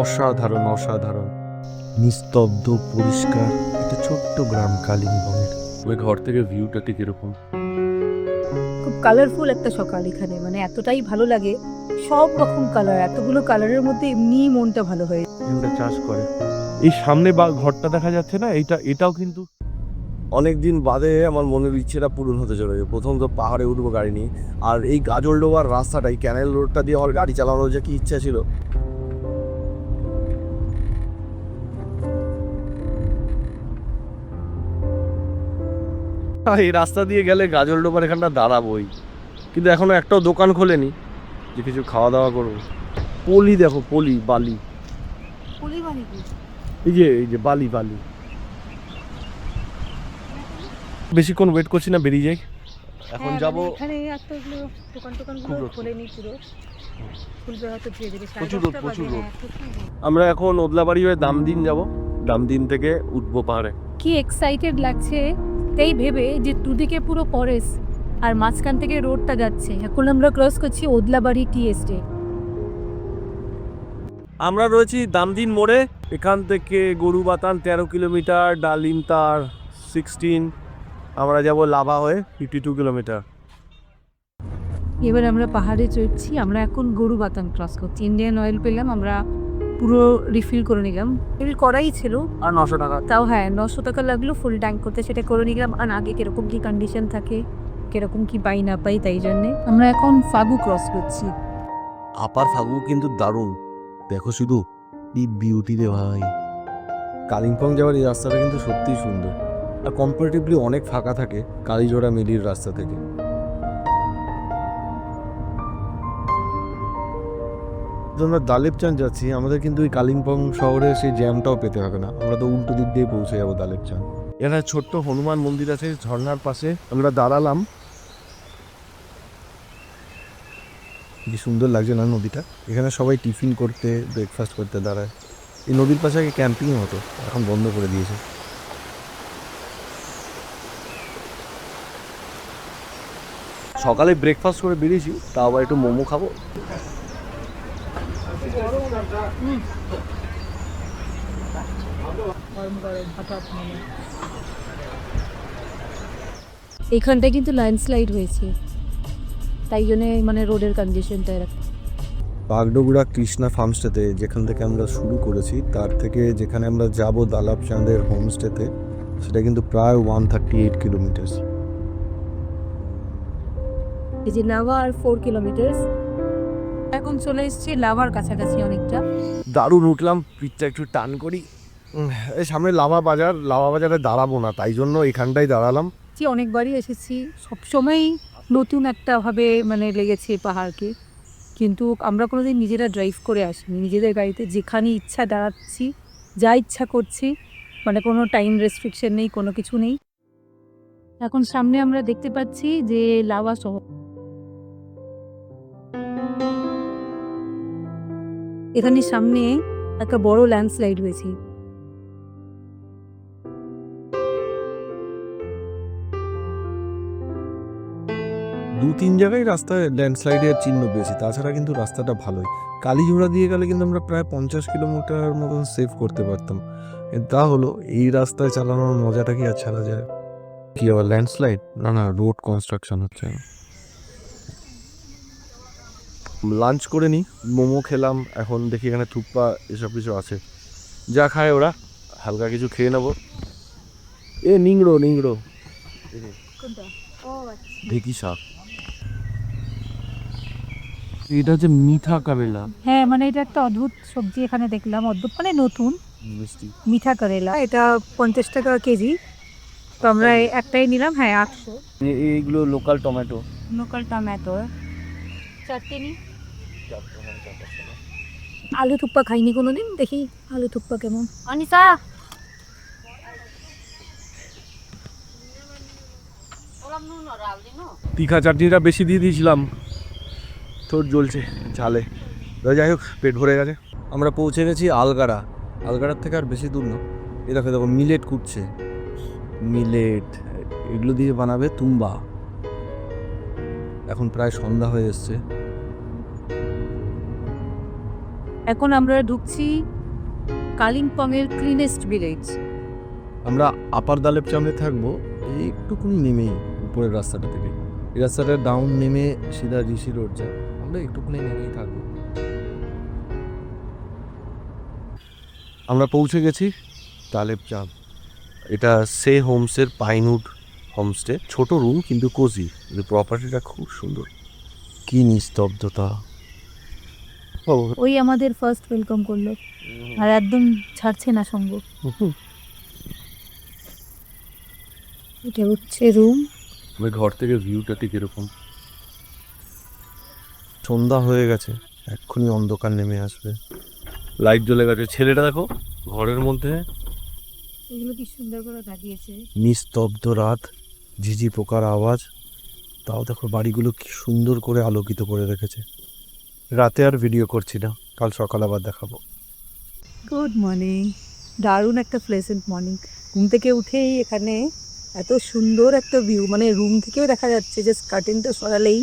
অসাধারণ অসাধারণ। নিস্তব্ধ পরিষ্কার একটা ছোট্ট গ্রাম কালিম্পংয়ের ওই ঘর থেকে ভিউটা ঠিক এরকম খুব কালারফুল একটা সকাল এখানে মানে এতটাই ভালো লাগে। সব রকম কালার এতগুলো কালারের মধ্যে এমনি মনটা ভালো হয়ে যায়। চাষ করে। এই সামনে বা ঘরটা দেখা যাচ্ছে না? এটা এটাও কিন্তু অনেক দিন বাদে আমার মনের ইচ্ছেটা পূরণ হতে চলেছে। প্রথম তো পাহাড়ে উঠবো গাড়ি নিয়ে। আর এই গাজল ডোবার রাস্তাটাই ক্যানেল রোডটা দিয়ে আমার গাড়ি চালানোর যে কি ইচ্ছা ছিল এই রাস্তা দিয়ে গেলে গাজল ডোবার এখানটা দাঁড়াবোই। কিন্তু এখনও একটাও দোকান খোলেনি যে কিছু খাওয়া দাওয়া করব। পলি দেখো পলি বালি। এই যে এই যে বালি বালি। বেশিক্ষণ ওয়েট করছি না বেরিয়ে যাই। এখন হ্যাঁ, যাব এখানে এতগুলো দোকান। খোলেনি পুরো। প্রচুর রোদ, প্রচুর। হ্যাঁ, প্রচুর রোদ। আমরা এখন ওদলাবাড়ি হয়ে দামদিন যাব। দামদিন থেকে উঠবো পাহাড়ে। কি এক্সাইটেড লাগছে তাই ভেবে যে দুদিকে পুরো ফরেস্ট আর মাঝখান থেকে রোডটা যাচ্ছে। এখন আমরা ক্রস করছি ওদলাবাড়ি টি এস্টেট আমরা রয়েছি দামদিন মোড়ে। এখান থেকে গরুবাতান তেরো কিলোমিটার ডালিমতার সিক্সটিন আমরা যাব লাভা হয়ে ফিফটি টু কিলোমিটার। এবার আমরা পাহাড়ে চড়ছি। আমরা এখন গরু বাতান ক্রস করছি। ইন্ডিয়ান অয়েল পেলাম আমরা পুরো রিফিল করে নিলাম। রিফিল করাই ছিল। আর নশো টাকা। তাও হ্যাঁ নশো টাকা লাগল ফুল ট্যাঙ্ক করতে সেটা করে নিলাম। আর আগে কীরকম কি কন্ডিশন থাকে কীরকম কি পাই না পাই তাই জন্যে। আমরা এখন ফাগু ক্রস করছি। আপার ফাগু কিন্তু দারুণ। দেখো শুধু কি বিউটি রে ভাই। কালিম্পং যাওয়ার এই রাস্তাটা কিন্তু সত্যিই সুন্দর। আর কম্পারেটিভলি অনেক ফাঁকা থাকে কালীজোড়া মিলির রাস্তা থেকে। তো আমরা দালেবচান যাচ্ছি, আমাদের কিন্তু ওই কালিম্পং শহরে সেই জ্যামটাও পেতে হবে না। আমরা তো উল্টো দিক দিয়ে পৌঁছে যাব দালেবচান এখানে ছোট্ট হনুমান মন্দির আছে, ঝর্ণার পাশে। আমরা দাঁড়ালাম। কি সুন্দর লাগছে না নদীটা? এখানে সবাই টিফিন করতে ব্রেকফাস্ট করতে দাঁড়ায়। এই নদীর পাশে আগে ক্যাম্পিং হতো, এখন বন্ধ করে দিয়েছে। সকালে ব্রেকফাস্ট করে বেরিয়েছি, তাও আবার একটু মোমো খাব। এইখানটায় কিন্তু ল্যান্ডস্লাইড হয়েছে। তাই জন্যে মানে রোডের কন্ডিশনটা এরকম। বাগডোগরা কৃষ্ণা ফার্মস্টেতে যেখান থেকে আমরা শুরু করেছি তার থেকে যেখানে আমরা যাব দালাব চাঁদের হোমস্টেতে সেটা কিন্তু প্রায় ওয়ান থার্টি এইট কিলোমিটার্স এই যে লাভা আর ফোর কিলোমিটার এখন চলে এসেছি লাভার কাছাকাছি অনেকটা। দারুণ উঠলাম পিঠটা একটু টান করি। এই সামনে লাভা বাজার লাভা বাজারে দাঁড়াবো না তাই জন্য এখানটাই দাঁড়ালাম। যে অনেকবারই এসেছি। সবসময়ই নতুন একটা ভাবে মানে লেগেছে পাহাড়কে। কিন্তু আমরা কোনোদিন নিজেরা ড্রাইভ করে আসিনি। নিজেদের গাড়িতে যেখানে ইচ্ছা দাঁড়াচ্ছি যা ইচ্ছা করছি মানে কোনো টাইম রেস্ট্রিকশন নেই কোনো কিছু নেই। এখন সামনে আমরা দেখতে পাচ্ছি যে লাভা শহর। এখানে সামনে একটা বড় ল্যান্ডস্লাইড হয়েছে। দু তিন জায়গায় রাস্তায় ল্যান্ডস্লাইডের চিহ্ন পেয়েছি, তাছাড়া কিন্তু রাস্তাটা ভালোই। কালীঝোড়া দিয়ে গেলে কিন্তু আমরা প্রায় পঞ্চাশ কিলোমিটার মতন সেভ করতে পারতাম। তা হলো, এই রাস্তায় চালানোর মজাটা কি আর ছাড়া যায়? কি আবার ল্যান্ডস্লাইড না না রোড কনস্ট্রাকশন হচ্ছে। লাঞ্চ করে নিই মোমো খেলাম এখন দেখি এখানে থুপ্পা এসব কিছু আছে। যা খায় ওরা হালকা কিছু খেয়ে নেব। এ নিংড়ো নিংড়ো। ঢেকি শাক। এটা হচ্ছে মিঠা কাবেলা হ্যাঁ মানে এটা একটা অদ্ভুত সবজি এখানে দেখলাম অদ্ভুত মানে নতুন। মিষ্টি। মিঠা করেলা এটা পঞ্চাশ টাকা কেজি। তো আমরা একটাই। নিলাম হ্যাঁ আটশো। এইগুলো লোকাল টমেটো লোকাল টমেটো আলু থুপ্পা খাইনি কোনো দিন দেখি আলু থুপ্পা কেমন। অনিসা তীখা চাটনিটা বেশি দিয়ে দিয়েছিলাম। তোর জ্বলছে ঝালে। যাই হোক পেট ভরে গেছে। আমরা পৌঁছে গেছি আলগাড়া। আলগাড়ার থেকে আর বেশি দূর না। এ দেখো দেখো মিলেট কুটছে। মিলেট এগুলো দিয়ে বানাবে তুম্বা। এখন প্রায় সন্ধ্যা হয়ে এসছে। এখন আমরা ঢুকছি কালিম্পংয়ের ক্লিনেস্ট ভিলেজ আমরা আপার দালেব চামড়ে থাকব, একটুকুনি নেমেই উপরের রাস্তাটা থেকে। এই রাস্তাটা ডাউন নেমে সিধা ঋষি রোড যায়। আমরা একটুকুনি নেমেই থাকব। আমরা পৌঁছে গেছি তালেব চাঁদ এটা সে হোমসের পাইনউড হোমস্টে। ছোট রুম কিন্তু কোজি প্রপার্টিটা খুব সুন্দর। কি নিস্তব্ধতা। ওই আমাদের ফার্স্ট ওয়েলকাম করল। আর একদম ছাড়ছে না সঙ্গ। এটা হচ্ছে রুম ওই ঘর থেকে ভিউটা ঠিক এরকম। সন্ধ্যা হয়ে গেছে এক্ষুনি অন্ধকার নেমে আসবে। লাইট জ্বলে গেছে। ছেলেটা দেখো ঘরের মধ্যে। এগুলো কি সুন্দর করে নিস্তব্ধ রাত ঝিঝি পোকার আওয়াজ। তাও দেখো বাড়িগুলো কি সুন্দর করে আলোকিত করে রেখেছে। রাতে আর ভিডিও করছি না। কাল সকাল আবার দেখাবো। গুড মর্নিং দারুণ একটা প্লেসেন্ট মর্নিং ঘুম থেকে উঠেই এখানে এত সুন্দর একটা ভিউ মানে রুম থেকেও দেখা যাচ্ছে যে কার্টেনটা সরালেই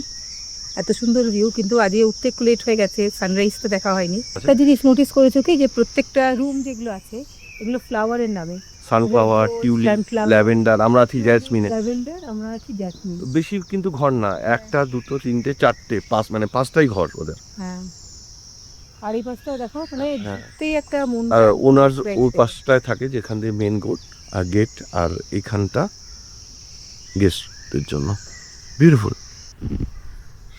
এত সুন্দর ভিউ কিন্তু আজকে উঠতে একটু লেট হয়ে গেছে সানরাইজটা দেখা হয়নি। একটা জিনিস নোটিস করেছ কি? যে প্রত্যেকটা রুম যেগুলো আছে, এগুলো ফ্লাওয়ারের নামে। সানফ্লাওয়ার টিউলিপ ল্যাভেন্ডার আমরা আছি জ্যাসমিনে ল্যাভেন্ডার আমরা আছি জ্যাসমিন বেশি কিন্তু ঘর না একটা দুটো তিনটে চারটে পাঁচ মানে পাঁচটাই ঘর ওদের। হ্যাঁ। আর এই পাশটাও দেখো মানে হ্যাঁ। একটা মন আর ওনার ওই পাশটায় থাকে যেখান দিয়ে মেন গেট আর গেট আর এখানটা গেস্টদের জন্য। বিউটিফুল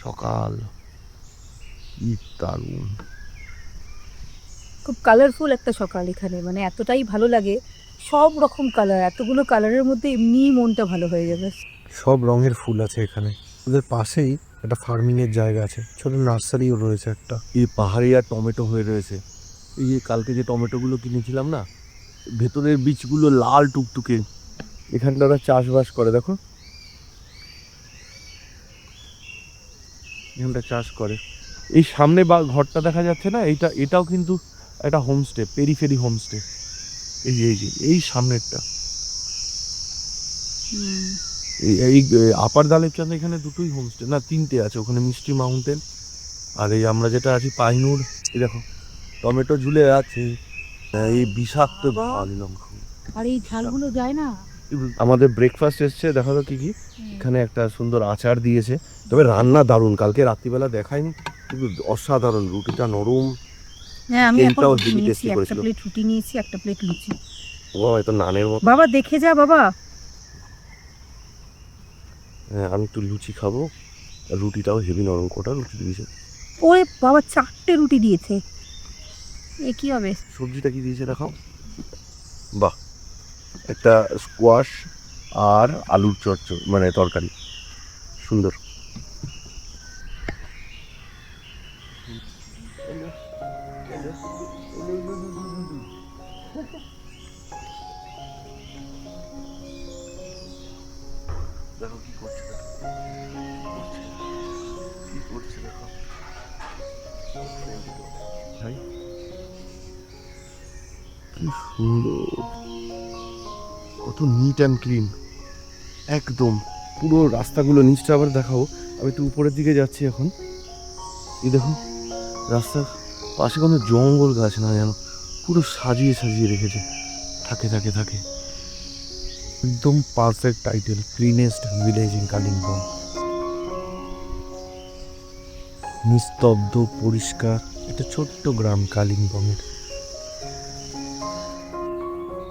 সকাল। কি দারুণ। খুব কালারফুল একটা সকাল এখানে মানে এতটাই ভালো লাগে। সব রকম কালার এতগুলো কালারের মধ্যে এমনিই মনটা ভালো হয়ে যাবে। সব রঙের ফুল আছে এখানে। ওদের পাশেই একটা ফার্মিং এর জায়গা আছে। ছোট নার্সারিও রয়েছে একটা। এই পাহাড়ি আর টমেটো হয়ে রয়েছে। এই যে কালকে যে টমেটোগুলো কিনেছিলাম না ভেতরের বীজগুলো লাল টুকটুকে। এখানটা ওরা চাষবাস করে দেখো। এখানটা চাষ করে। এই সামনে বা ঘরটা দেখা যাচ্ছে না এটা এটাও কিন্তু একটা হোমস্টে পেরিফেরি হোমস্টে এই যে এই যে এই সামনেরটা। এই এই আপার দালেবচাঁদ এখানে দুটোই হোমস্টে না তিনটে আছে ওখানে মিষ্টি মাউন্টেন আর এই আমরা যেটা আছি পাইনুর এই দেখো টমেটো ঝুলে আছে এই বিষাক্ত আর এই ঝালগুলো যায় না? আমাদের ব্রেকফাস্ট এসছে দেখা তো কি কি? এখানে একটা সুন্দর আচার দিয়েছে। তবে রান্না দারুণ কালকে রাত্রিবেলা দেখায়নি কিন্তু অসাধারণ রুটিটা নরম। হ্যাঁ আমি এখন রুটি নিয়েছি একটা প্লেট রুটি নিয়েছি একটা প্লেট লুচি। ও এত নানের মতো। বাবা দেখে যা বাবা। হ্যাঁ, আমি একটু লুচি খাব। রুটিটাও হেভি নরম কোটা রুটি দিয়েছে। ওরে বাবা চারটে রুটি দিয়েছে। এ কি হবে? সবজিটা কি দিয়েছে দেখাও বাহ একটা স্কোয়াশ আর আলুর চচ্চ মানে তরকারি। সুন্দর। দেখো কি করছে কি করছে দেখো। ভাই, কি সুন্দর। কত নিট অ্যান্ড ক্লিন একদম, পুরো রাস্তাগুলো নিচটা আবার দেখাও। আমি তো উপরের দিকে যাচ্ছি এখন। এই দেখো রাস্তার পাশে কোনো জঙ্গল গাছ না যেন পুরো সাজিয়ে সাজিয়ে রেখেছে। থাকে থাকে থাকে। একদম perfect title cleanest village in Kalimpong নিস্তব্ধ, পরিষ্কার, একটা ছোট্ট গ্রাম কালিম্পংয়ের।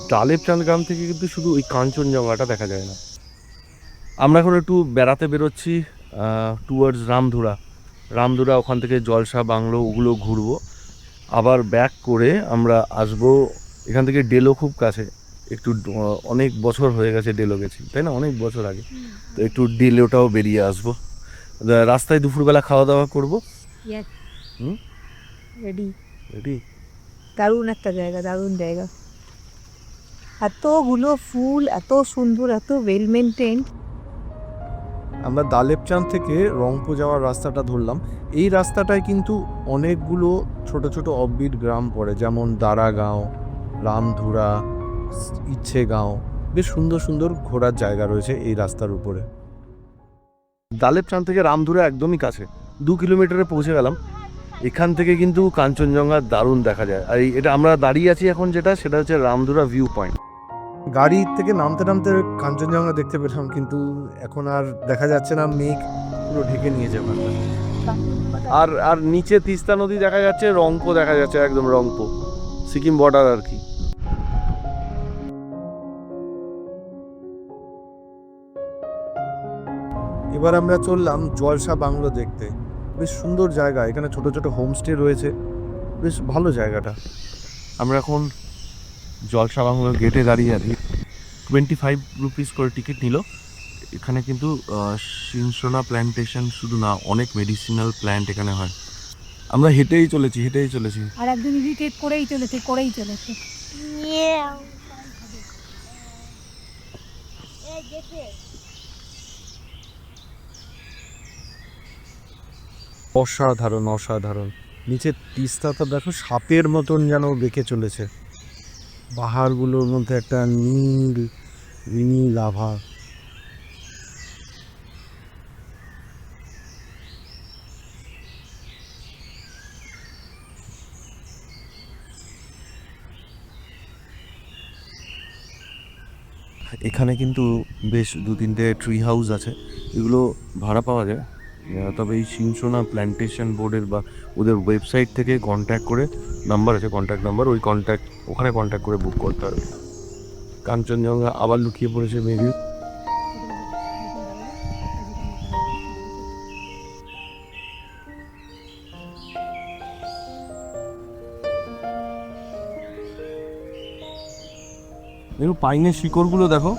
ডালেবচাঁদ গ্রাম থেকে কিন্তু শুধু ওই কাঞ্চনজঙ্ঘাটা দেখা যায় না। আমরা এখন একটু বেড়াতে বেরোচ্ছি টুয়ার্ডস রামধুরা। রামধুরা, ওখান থেকে জলসা, বাংলো, ওগুলো ঘুরবো। আবার ব্যাক করে আমরা আসব এখান থেকে ডেলো খুব কাছে। একটু অনেক বছর হয়ে গেছে ডেলো গেছি তাই না? অনেক বছর আগে। তো একটু ডেলোটাও বেরিয়ে আসব। রাস্তায় দুপুরবেলা খাওয়া দাওয়া করব হুম? রেডি রেডি দারুণ একটা জায়গা দারুণ জায়গা। এতগুলো ফুল এত সুন্দর এত ওয়েল মেনটেন আমরা দালেবচাঁদ থেকে রংপুর যাওয়ার রাস্তাটা ধরলাম। এই রাস্তাটায় কিন্তু অনেকগুলো ছোট ছোট অববিট গ্রাম পড়ে যেমন দারাগাঁও রামধুরা ইচ্ছেগাঁও বেশ সুন্দর সুন্দর ঘোরার জায়গা রয়েছে এই রাস্তার উপরে। দালেবচাঁদ থেকে রামধুরা একদমই কাছে। দু কিলোমিটারে পৌঁছে গেলাম। এখান থেকে কিন্তু কাঞ্চনজঙ্ঘা দারুণ দেখা যায়। আর এটা আমরা দাঁড়িয়ে আছি এখন যেটা সেটা হচ্ছে রামধুরা ভিউ পয়েন্ট গাড়ি থেকে নামতে নামতে কাঞ্চনজঙ্ঘা দেখতে পেলাম কিন্তু এখন আর দেখা যাচ্ছে না মেঘ পুরো ঢেকে নিয়েছে ওখানটা। আর আর নিচে তিস্তা নদী দেখা যাচ্ছে রংপো দেখা যাচ্ছে একদম রংপো সিকিম বর্ডার আর কি। এবার আমরা চললাম জলসা বাংলো দেখতে। বেশ সুন্দর জায়গা এখানে ছোট ছোট হোমস্টে রয়েছে। বেশ ভালো জায়গাটা। আমরা এখন জলসা বাংলোর গেটে দাঁড়িয়ে আছি। টোয়েন্টি ফাইভ রুপিস করে টিকিট নিল। এখানে কিন্তু সিনসোনা প্ল্যান্টেশন শুধু না অনেক মেডিসিনাল প্ল্যান্ট এখানে হয়। আমরা হেঁটেই চলেছি হেঁটেই চলেছি। আর একজন ইরিটেট করেই চলেছে করেই চলেছে। অসাধারণ অসাধারণ। নিচে তিস্তাটা দেখো সাপের মতন যেন বেঁকে চলেছে। পাহাড়গুলোর মধ্যে একটা নীল নীল আভা এখানে কিন্তু বেশ দু তিনটে ট্রি হাউস আছে। এগুলো ভাড়া পাওয়া যায়। তবে এই সিনসোনা প্ল্যান্টেশন বোর্ডের বা ওদের ওয়েবসাইট থেকে কন্ট্যাক্ট করে নাম্বার আছে কন্ট্যাক্ট নাম্বার ওই কন্ট্যাক্ট ওখানে কন্ট্যাক্ট করে বুক করতে হবে। কাঞ্চনজঙ্ঘা আবার লুকিয়ে পড়েছে মেবি দেখো, পাইনের শিকড়গুলো দেখো।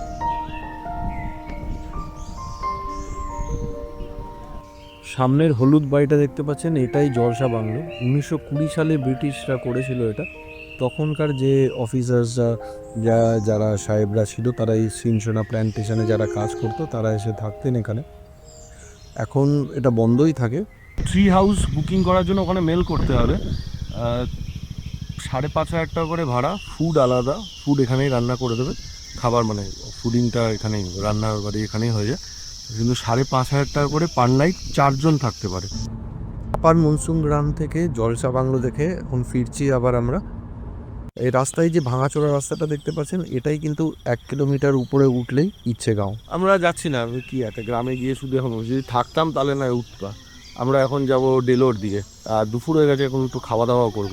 সামনের হলুদ বাড়িটা দেখতে পাচ্ছেন, এটাই জলসা বাংলো। উনিশশো কুড়ি সালে ব্রিটিশরা করেছিল এটা। তখনকার যে অফিসার্সরা, যা, যারা সাহেবরা ছিল, তারা এই সিনসোনা প্ল্যান্টেশনে যারা কাজ করতো, তারা এসে থাকতেন এখানে। এখন এটা বন্ধই থাকে। ট্রি হাউস বুকিং করার জন্য ওখানে মেল করতে হবে। সাড়ে পাঁচ হাজার টাকা করে ভাড়া ফুড আলাদা। ফুড এখানেই রান্না করে দেবে। খাবার মানে ফুডিংটা এখানেই, রান্নার বাড়ি এখানেই হয়ে যায়। কিন্তু সাড়ে পাঁচ হাজার টাকা করে পার নাইট চারজন থাকতে পারে। আপার মনসুম গ্রাম থেকে জলসা বাংলো দেখে এখন ফিরছি আবার আমরা। এই রাস্তায় যে ভাঙাচোরা রাস্তাটা দেখতে পাচ্ছেন এটাই কিন্তু এক কিলোমিটার উপরে উঠলেই ইচ্ছে গাঁও আমরা যাচ্ছি না কি একটা গ্রামে গিয়ে শুধু এখন যদি থাকতাম তাহলে না উঠবা আমরা এখন যাব ডেলোর দিকে। আর দুপুর হয়ে গেছে এখন একটু খাওয়া দাওয়া করব।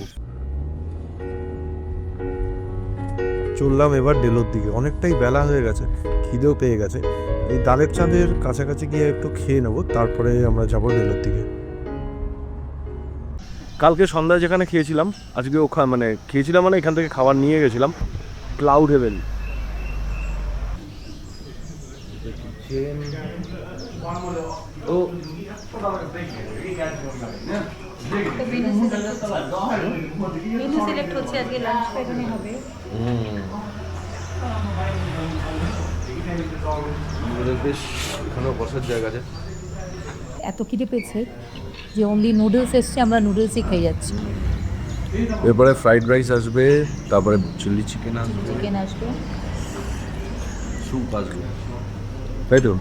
চললাম এবার ডেলোর দিকে। অনেকটাই বেলা হয়ে গেছে খিদেও পেয়ে গেছে। এই দালের চাঁদের কাছাকাছি গিয়ে একটু খেয়ে নেব তারপরে আমরা যাব ডেলোর দিকে। কালকে সন্ধ্যায় যেখানে খেয়েছিলাম আজকে ওখানে মানে খেয়েছিলাম মানে এখান থেকে খাবার নিয়ে গেছিলাম ক্লাউড হেভেন ও সিলেক্ট হচ্ছে আজকে লাঞ্চটা হবে। বেশ এখানেও বসার জায়গা আছে। এত খিদে পেয়েছে যে অনলি নুডলস এসছে আমরা নুডলসই খেয়ে যাচ্ছি। এরপরে ফ্রাইড রাইস আসবে তারপরে চিলি চিকেন আসবে। চিকেন আসবে। স্যুপ আসবে। তাই তো?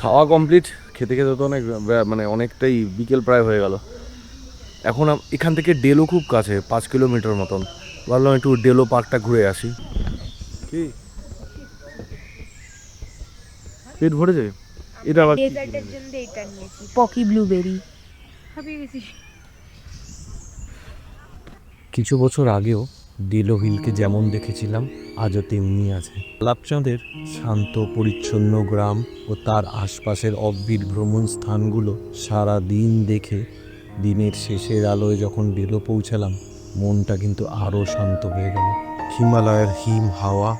খাওয়া কমপ্লিট খেতে খেতে তো অনেক মানে অনেকটাই বিকেল প্রায় হয়ে গেল। এখন এখান থেকে ডেলো খুব কাছে পাঁচ কিলোমিটার মতন। ভাবলাম একটু ডেলো পার্কটা ঘুরে আসি। কি? পেট ভরে যায়? এটা আবার ডেজার্টের জন্য এটা নিয়েছি। পকি ব্লুবেরি। হাবিয়ে গেছি কিছু বছর আগেও ডেলো হিলকে যেমন দেখেছিলাম আজও তেমনি আছে। লাপচাঁদের শান্ত পরিচ্ছন্ন গ্রাম ও তার আশপাশের অব্বির ভ্রমণ স্থানগুলো সারা দিন দেখে দিনের শেষের আলোয় যখন ডেলো পৌঁছালাম মনটা কিন্তু আরও শান্ত হয়ে গেল। হিমালয়ের হিম হাওয়া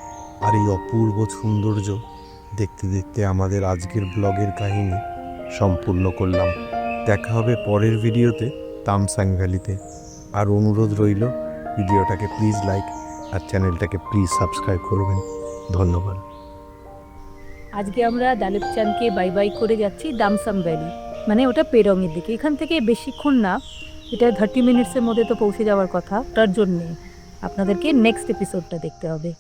আর এই অপূর্ব সৌন্দর্য দেখতে দেখতে আমাদের আজকের ব্লগের কাহিনী সম্পূর্ণ করলাম। দেখা হবে পরের ভিডিওতে তামসাং ভ্যালিতে আর অনুরোধ রইল, ভিডিওটাকে প্লিজ লাইক আর চ্যানেলটাকে প্লিজ সাবস্ক্রাইব করবেন। ধন্যবাদ। আজকে আমরা দালেপচানকে বাই বাই করে যাচ্ছি দামসাম ভ্যালি মানে ওটা পেরংয়ের দিকে। এখান থেকে বেশিক্ষণ না, এটা থার্টি মিনিটসের মধ্যে তো পৌঁছে যাওয়ার কথা, তার জন্যে। আপনাদেরকে নেক্সট এপিসোডটা দেখতে হবে।